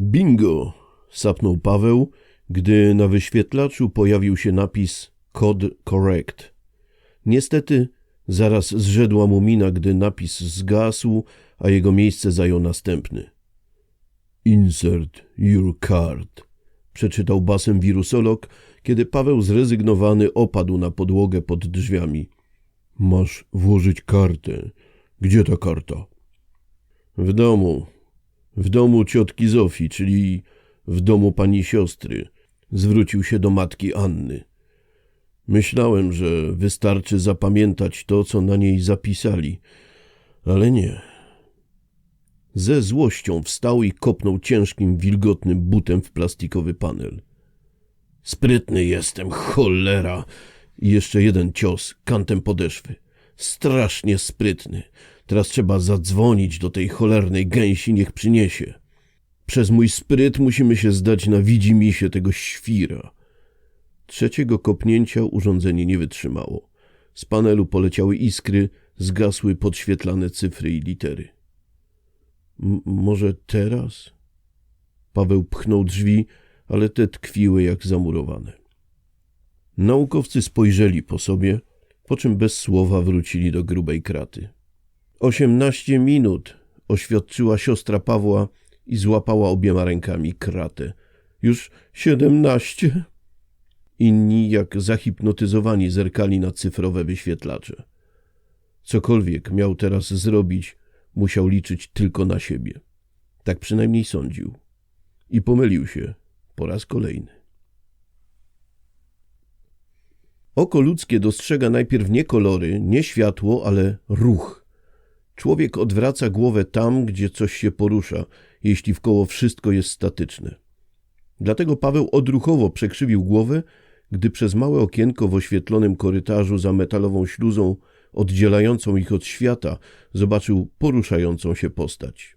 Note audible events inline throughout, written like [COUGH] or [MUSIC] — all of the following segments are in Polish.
Bingo! sapnął Paweł, gdy na wyświetlaczu pojawił się napis Code Correct. Niestety zaraz zrzedła mu mina, gdy napis zgasł, a jego miejsce zajął następny. Insert your card, przeczytał basem wirusolog, kiedy Paweł zrezygnowany opadł na podłogę pod drzwiami. Masz włożyć kartę. Gdzie ta karta? W domu. W domu ciotki Zofii, czyli w domu pani siostry. Zwrócił się do matki Anny. Myślałem, że wystarczy zapamiętać to, co na niej zapisali, ale nie. Ze złością wstał i kopnął ciężkim, wilgotnym butem w plastikowy panel. Sprytny jestem, cholera! I jeszcze jeden cios kantem podeszwy. Strasznie sprytny. Teraz trzeba zadzwonić do tej cholernej gęsi, niech przyniesie. Przez mój spryt musimy się zdać na widzimisię tego świra. Trzeciego kopnięcia urządzenie nie wytrzymało. Z panelu poleciały iskry, zgasły podświetlane cyfry i litery. M- może teraz? Paweł pchnął drzwi, ale te tkwiły jak zamurowane. Naukowcy spojrzeli po sobie, po czym bez słowa wrócili do grubej kraty. Osiemnaście minut, oświadczyła siostra Pawła i złapała obiema rękami kratę. Już siedemnaście? Inni, jak zahipnotyzowani, zerkali na cyfrowe wyświetlacze. Cokolwiek miał teraz zrobić, musiał liczyć tylko na siebie. Tak przynajmniej sądził. I pomylił się po raz kolejny. Oko ludzkie dostrzega najpierw nie kolory, nie światło, ale ruch. Człowiek odwraca głowę tam, gdzie coś się porusza, jeśli wkoło wszystko jest statyczne. Dlatego Paweł odruchowo przekrzywił głowę, gdy przez małe okienko w oświetlonym korytarzu za metalową śluzą oddzielającą ich od świata zobaczył poruszającą się postać.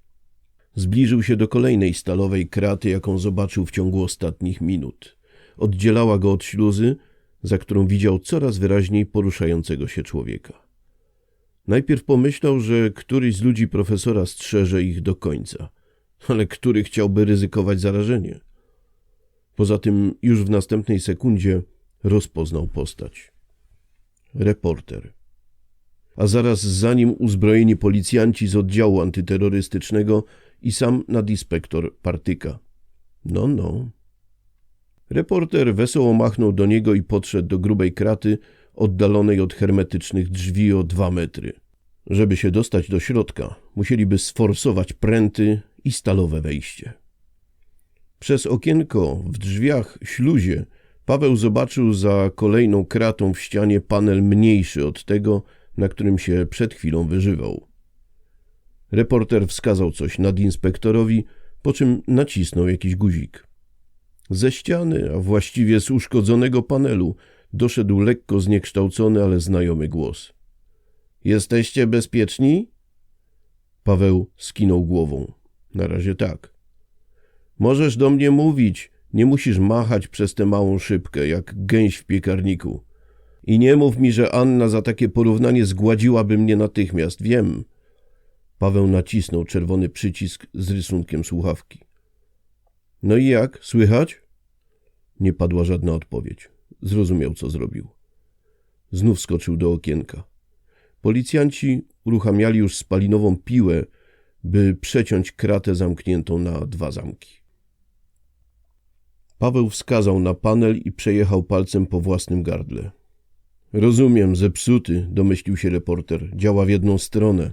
Zbliżył się do kolejnej stalowej kraty, jaką zobaczył w ciągu ostatnich minut. Oddzielała go od śluzy, za którą widział coraz wyraźniej poruszającego się człowieka. Najpierw pomyślał, że któryś z ludzi profesora strzeże ich do końca, ale który chciałby ryzykować zarażenie? Poza tym już w następnej sekundzie rozpoznał postać. Reporter. A zaraz za nim uzbrojeni policjanci z oddziału antyterrorystycznego i sam nadinspektor Partyka. No, no. Reporter wesoło machnął do niego i podszedł do grubej kraty, oddalonej od hermetycznych drzwi o dwa metry. Żeby się dostać do środka, musieliby sforsować pręty i stalowe wejście. Przez okienko w drzwiach śluzie Paweł zobaczył za kolejną kratą w ścianie panel mniejszy od tego, na którym się przed chwilą wyżywał. Reporter wskazał coś nadinspektorowi, po czym nacisnął jakiś guzik. Ze ściany, a właściwie z uszkodzonego panelu, doszedł lekko zniekształcony, ale znajomy głos. Jesteście bezpieczni? Paweł skinął głową. Na razie tak. Możesz do mnie mówić, nie musisz machać przez tę małą szybkę, jak gęś w piekarniku. I nie mów mi, że Anna za takie porównanie zgładziłaby mnie natychmiast, wiem. Paweł nacisnął czerwony przycisk z rysunkiem słuchawki. No i jak, słychać? Nie padła żadna odpowiedź. Zrozumiał, co zrobił. Znów skoczył do okienka. Policjanci uruchamiali już spalinową piłę, by przeciąć kratę zamkniętą na dwa zamki. Paweł wskazał na panel i przejechał palcem po własnym gardle. Rozumiem, zepsuty, domyślił się reporter. Działa w jedną stronę.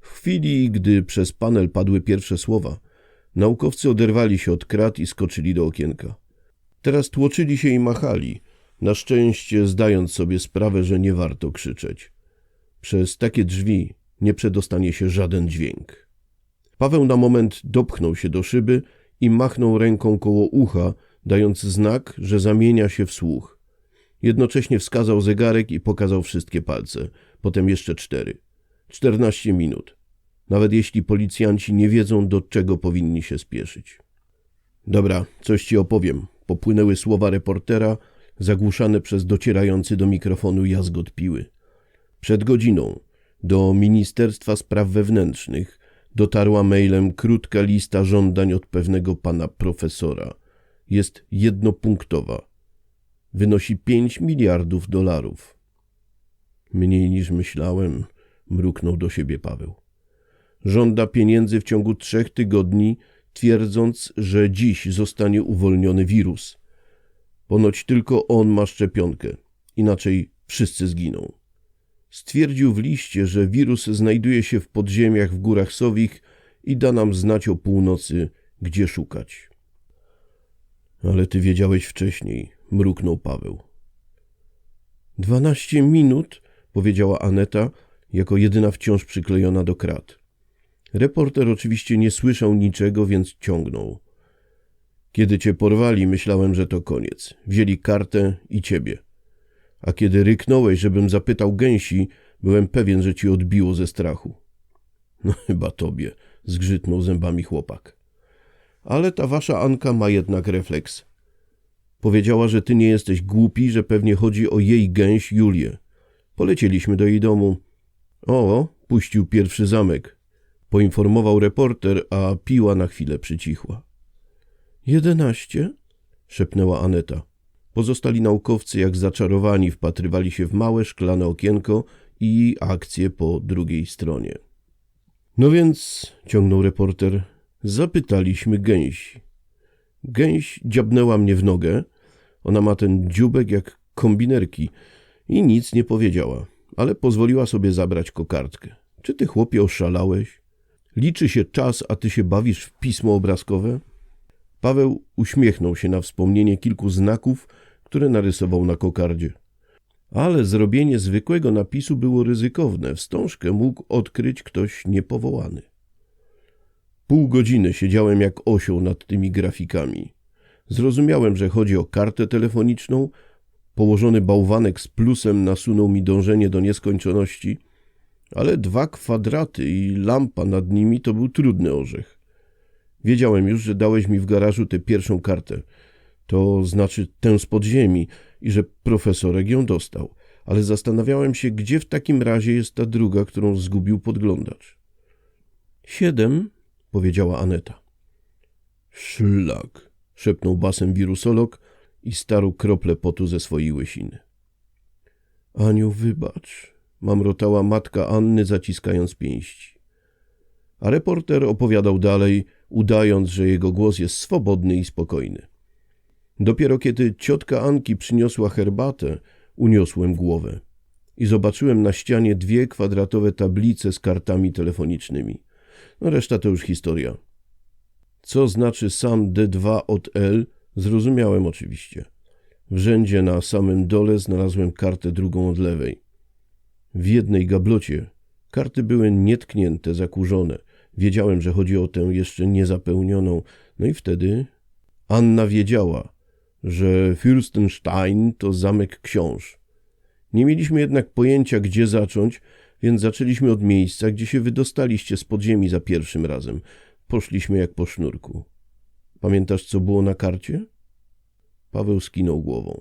W chwili, gdy przez panel padły pierwsze słowa, naukowcy oderwali się od krat i skoczyli do okienka. Teraz tłoczyli się i machali, na szczęście zdając sobie sprawę, że nie warto krzyczeć. Przez takie drzwi nie przedostanie się żaden dźwięk. Paweł na moment dopchnął się do szyby i machnął ręką koło ucha, dając znak, że zamienia się w słuch. Jednocześnie wskazał zegarek i pokazał wszystkie palce, potem jeszcze cztery. Czternaście minut. Nawet jeśli policjanci nie wiedzą, do czego powinni się spieszyć. Dobra, coś ci opowiem. Popłynęły słowa reportera, zagłuszane przez docierający do mikrofonu jazgot piły. Przed godziną do Ministerstwa Spraw Wewnętrznych Dotarła mailem krótka lista żądań od pewnego pana profesora. Jest jednopunktowa. Wynosi 5 miliardów dolarów. Mniej niż myślałem, mruknął do siebie Paweł. Żąda pieniędzy w ciągu trzech tygodni, twierdząc, że dziś zostanie uwolniony wirus. Ponoć tylko on ma szczepionkę, inaczej wszyscy zginą. Stwierdził w liście, że wirus znajduje się w podziemiach w górach Sowich i da nam znać o północy, gdzie szukać. Ale ty wiedziałeś wcześniej, mruknął Paweł. Dwanaście minut, powiedziała Aneta, jako jedyna wciąż przyklejona do krat. Reporter oczywiście nie słyszał niczego, więc ciągnął. Kiedy cię porwali, myślałem, że to koniec. Wzięli kartę i ciebie. A kiedy ryknąłeś, żebym zapytał gęsi, byłem pewien, że ci odbiło ze strachu. No [LAUGHS] chyba tobie, zgrzytnął zębami chłopak. Ale ta wasza Anka ma jednak refleks. Powiedziała, że ty nie jesteś głupi, że pewnie chodzi o jej gęś Julię. Polecieliśmy do jej domu. O, puścił pierwszy zamek. Poinformował reporter, a piła na chwilę przycichła. Jedenaście? szepnęła Aneta. Pozostali naukowcy, jak zaczarowani, wpatrywali się w małe szklane okienko i akcję po drugiej stronie. No więc, ciągnął reporter, zapytaliśmy gęsi. Gęś dziabnęła mnie w nogę. Ona ma ten dziubek jak kombinerki i nic nie powiedziała, ale pozwoliła sobie zabrać kokardkę. Czy ty, chłopie, oszalałeś? Liczy się czas, a ty się bawisz w pismo obrazkowe? Paweł uśmiechnął się na wspomnienie kilku znaków, które narysował na kokardzie. Ale zrobienie zwykłego napisu było ryzykowne. Wstążkę mógł odkryć ktoś niepowołany. Pół godziny siedziałem jak osioł nad tymi grafikami. Zrozumiałem, że chodzi o kartę telefoniczną. Położony bałwanek z plusem nasunął mi dążenie do nieskończoności, ale dwa kwadraty i lampa nad nimi to był trudny orzech. Wiedziałem już, że dałeś mi w garażu tę pierwszą kartę, to znaczy tę z podziemi i że profesorek ją dostał, ale zastanawiałem się, gdzie w takim razie jest ta druga, którą zgubił podglądacz. Siedem, powiedziała Aneta. Szlak, szepnął basem wirusolog i starł krople potu ze swojej łysiny. Aniu, wybacz, mamrotała matka Anny, zaciskając pięści. A reporter opowiadał dalej, udając, że jego głos jest swobodny i spokojny. Dopiero kiedy ciotka Anki przyniosła herbatę, uniosłem głowę i zobaczyłem na ścianie dwie kwadratowe tablice z kartami telefonicznymi. No reszta to już historia. Co znaczy sam D2 od L, zrozumiałem oczywiście. W rzędzie na samym dole znalazłem kartę drugą od lewej. W jednej gablocie karty były nietknięte, zakurzone. Wiedziałem, że chodzi o tę jeszcze niezapełnioną. No i wtedy Anna wiedziała, że Fürstenstein to zamek książ. Nie mieliśmy jednak pojęcia, gdzie zacząć, więc zaczęliśmy od miejsca, gdzie się wydostaliście z podziemi za pierwszym razem. Poszliśmy jak po sznurku. Pamiętasz, co było na karcie? Paweł skinął głową.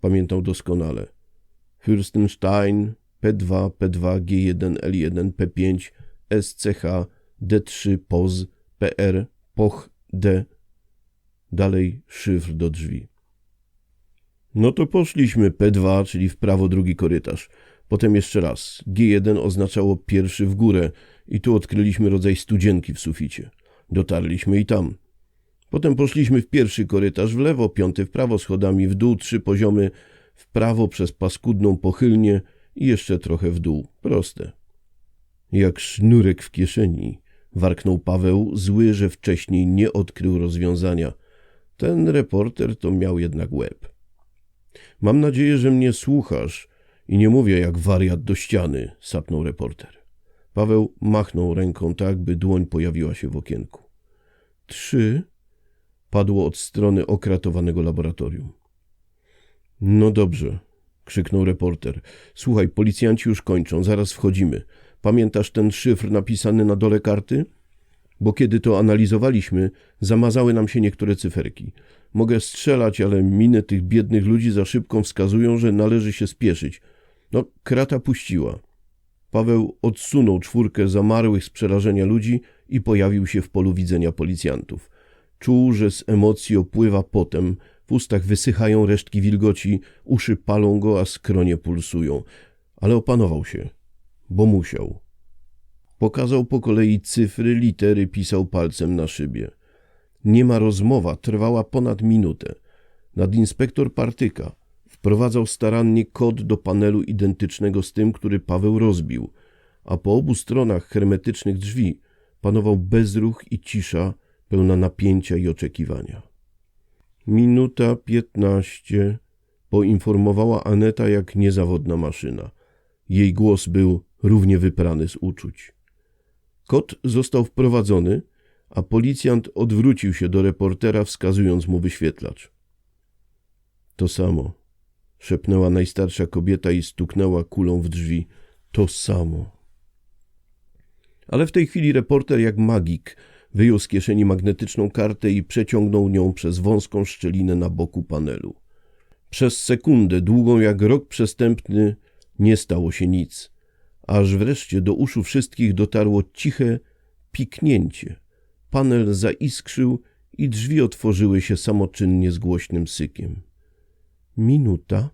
Pamiętał doskonale. Fürstenstein, P2, P2, G1, L1, P5, SCH, D3, POZ, PR, POCH, D. Dalej szyfr do drzwi. No to poszliśmy P2, czyli w prawo drugi korytarz. Potem jeszcze raz. G1 oznaczało pierwszy w górę i tu odkryliśmy rodzaj studzienki w suficie. Dotarliśmy i tam. Potem poszliśmy w pierwszy korytarz w lewo, piąty w prawo, schodami w dół, trzy poziomy w prawo przez paskudną pochylnię i jeszcze trochę w dół. Proste. Jak sznurek w kieszeni, warknął Paweł, zły, że wcześniej nie odkrył rozwiązania. Ten reporter to miał jednak łeb. Mam nadzieję, że mnie słuchasz i nie mówię jak wariat do ściany, sapnął reporter. Paweł machnął ręką tak, by dłoń pojawiła się w okienku. Trzy padło od strony okratowanego laboratorium. No dobrze, krzyknął reporter. Słuchaj, policjanci już kończą, zaraz wchodzimy. Pamiętasz ten szyfr napisany na dole karty? Bo kiedy to analizowaliśmy, zamazały nam się niektóre cyferki. Mogę strzelać, ale miny tych biednych ludzi za szybką wskazują, że należy się spieszyć. No, krata puściła. Paweł odsunął czwórkę zamarłych z przerażenia ludzi i pojawił się w polu widzenia policjantów. Czuł, że z emocji opływa potem, w ustach wysychają resztki wilgoci, uszy palą go, a skronie pulsują. Ale opanował się, bo musiał. Pokazał po kolei cyfry, litery, pisał palcem na szybie. Niema rozmowa trwała ponad minutę. Nadinspektor Partyka wprowadzał starannie kod do panelu identycznego z tym, który Paweł rozbił, a po obu stronach hermetycznych drzwi panował bezruch i cisza pełna napięcia i oczekiwania. Minuta piętnaście, poinformowała Aneta jak niezawodna maszyna. Jej głos był równie wyprany z uczuć. Kod został wprowadzony, a policjant odwrócił się do reportera, wskazując mu wyświetlacz. To samo, szepnęła najstarsza kobieta i stuknęła kulą w drzwi. To samo. Ale w tej chwili reporter, jak magik, wyjął z kieszeni magnetyczną kartę i przeciągnął nią przez wąską szczelinę na boku panelu. Przez sekundę, długą jak rok przestępny, nie stało się nic, aż wreszcie do uszu wszystkich dotarło ciche piknięcie. Panel zaiskrzył i drzwi otworzyły się samoczynnie z głośnym sykiem. Minuta